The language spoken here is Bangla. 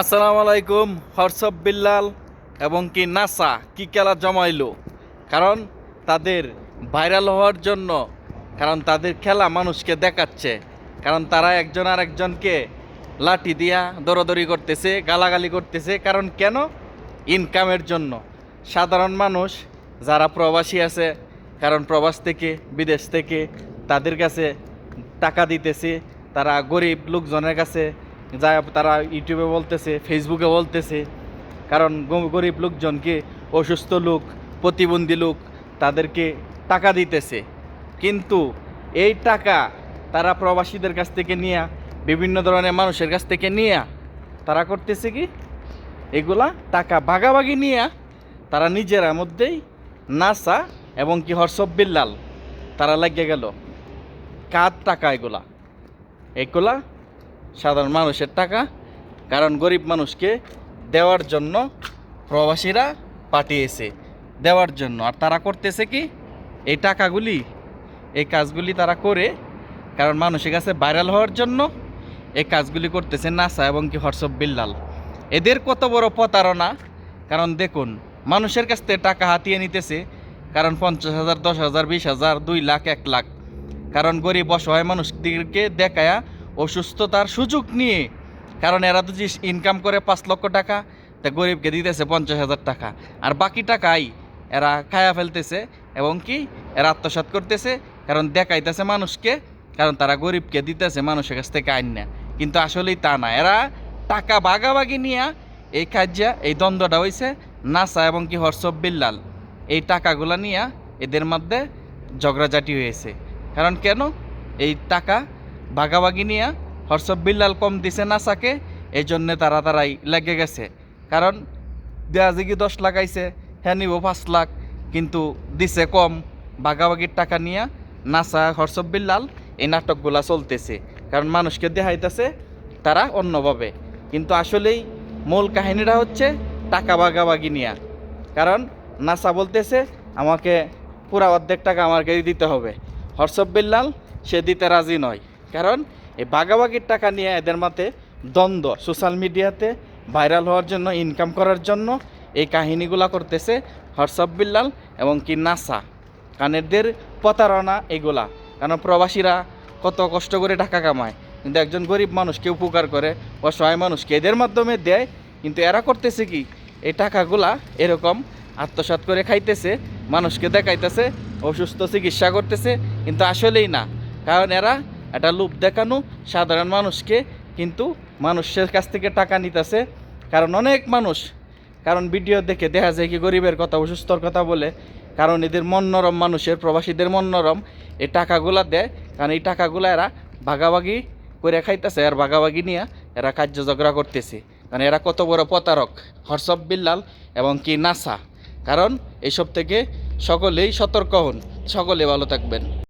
আসসালামু আলাইকুম হর্ষব বিল্লাল এবং কি নাসা, কি খেলা জমাইলো? কারণ তাদের ভাইরাল হওয়ার জন্য, কারণ তাদের খেলা মানুষকে দেখাচ্ছে, কারণ তারা একজন আর একজনকে লাঠি দিয়া দৌড়াদৌড়ি করতেছে, গালাগালি করতেছে, কারণ কেন? ইনকামের জন্য। সাধারণ মানুষ যারা প্রবাসী আছে, কারণ প্রবাস থেকে, বিদেশ থেকে তাদের কাছে টাকা দিতেছে, তারা গরিব লোকজনের কাছে যা তারা ইউটিউবে বলতেছে ফেসবুকে বলতেছে। কারণ গরিব লোকজনকে অসুস্থ লোক, প্রতিবন্ধী লোক তাদেরকে টাকা দিতেছে। কিন্তু এই টাকা তারা প্রবাসীদের কাছ থেকে নিয়ে, বিভিন্ন ধরনের মানুষের কাছ থেকে নিয়ে, তারা করতেছে কি? এগুলা টাকা ভাগাভাগি নিয়ে তারা নিজেরা মধ্যেই নাসা এবং কি হর্ষব বিল্লাল, তারা লাগিয়ে গেল। কার টাকা এগুলা? এগুলা সাধারণ মানুষের টাকা, কারণ গরিব মানুষকে দেওয়ার জন্য প্রবাসীরা পাঠিয়েছে। দেওয়ার জন্য। আর তারা করতেছে কি? এই টাকাগুলি, এই কাজগুলি তারা করে, কারণ মানুষের কাছে ভাইরাল হওয়ার জন্য এই কাজগুলি করতেছে নাসা এবং কি হর্ষব বিল্লাল। এদের কত বড় প্রতারণা? কারণ দেখুন, মানুষের কাছ থেকে টাকা হাতিয়ে নিতেছে, কারণ পঞ্চাশ হাজার, দশ হাজার, বিশ হাজার, দুই লাখ, এক লাখ। কারণ গরিব অসহায় মানুষদেরকে দেখায়া অসুস্থতার সুযোগ নিয়ে, কারণ এরা তো যে ইনকাম করে পাঁচ লক্ষ টাকা, তা গরিবকে দিতেছে পঞ্চাশ হাজার টাকা। আর বাকি টাকাই এরা খায়া ফেলতেছে এবং কি, এরা আত্মসাৎ করতেছে, কারণ দেখাইতেছে মানুষকে, কারণ তারা গরিবকে দিতেছে মানুষের কাছ থেকে আইন না কিন্তু আসলেই তা না। এরা টাকা বাগাবাগি নিয়ে এই কাজ্যা এই দ্বন্দ্বটা হয়েছে নাসা এবং কি হর্ষব বিল্লাল এই টাকাগুলা নিয়ে এদের মধ্যে ঝগড়াঝাটি হয়েছে। কারণ কেন? এই টাকা ভাগাভাগি নিয়ে হর্ষব বিল্লাল কম দিছে নাসাকে এই জন্যে তারা তারাই লেগে গেছে। কারণ দেয়া কি দশ লাখ আইছে হ্যাঁ নিব পাঁচ লাখ, কিন্তু দিছে কম। ভাগাভাগির টাকা নিয়ে নাসা হর্ষব বিল্লাল, এই নাটকগুলা চলতেছে। কারণ মানুষকে দেখাইতেছে তারা অন্যভাবে। কিন্তু আসলেই মূল কাহিনীটা হচ্ছে টাকা ভাগাভাগি নিয়ে। কারণ নাসা বলতেছে, আমাকে পুরা অর্ধেক টাকা আমাকে দিতে হবে। হর্ষব বিল্লাল, সে দিতে রাজি নয়। কারণ এই ভাগাভাগির টাকা নিয়ে এদের মতে দ্বন্দ্ব সোশ্যাল মিডিয়াতে ভাইরাল হওয়ার জন্য ইনকাম করার জন্য এই কাহিনীগুলা করতেছে হর্ষব বিল্লাল এবং কি নাসা কানেরদের প্রতারণা এগুলা। কারণ প্রবাসীরা কত কষ্ট করে টাকা কামায়? কিন্তু একজন গরিব মানুষকে উপকার করে, অসহায় মানুষকে এদের মাধ্যমে দেয়, কিন্তু এরা করতেছে কি? এই টাকাগুলা এরকম আত্মসাৎ করে খাইতেছে, মানুষকে দেখাইতেছে, অসুস্থ চিকিৎসা করতেছে, কিন্তু আসলেই না। কারণ এরা একটা লোভ দেখানো সাধারণ মানুষকে, কিন্তু মানুষের কাছ থেকে টাকা নিতেছে। কারণ অনেক মানুষ, কারণ ভিডিও দেখে দেখা যায় কি গরিবের কথা, অসুস্থর কথা বলে। কারণ এদের মন নরম, মানুষের প্রবাসীদের মন নরম। এই টাকাগুলা দেয়, কারণ এই টাকাগুলা এরা ভাগাভাগি করে খাইতেছে, আর ভাগাভাগি নিয়ে এরা কার্য ঝগড়া করতেছে। কারণ এরা কত বড় প্রতারক হর্ষব বিল্লাল এবং কি নাসা। কারণ এইসব থেকে সকলেই সতর্ক হন, সকলে ভালো থাকবেন।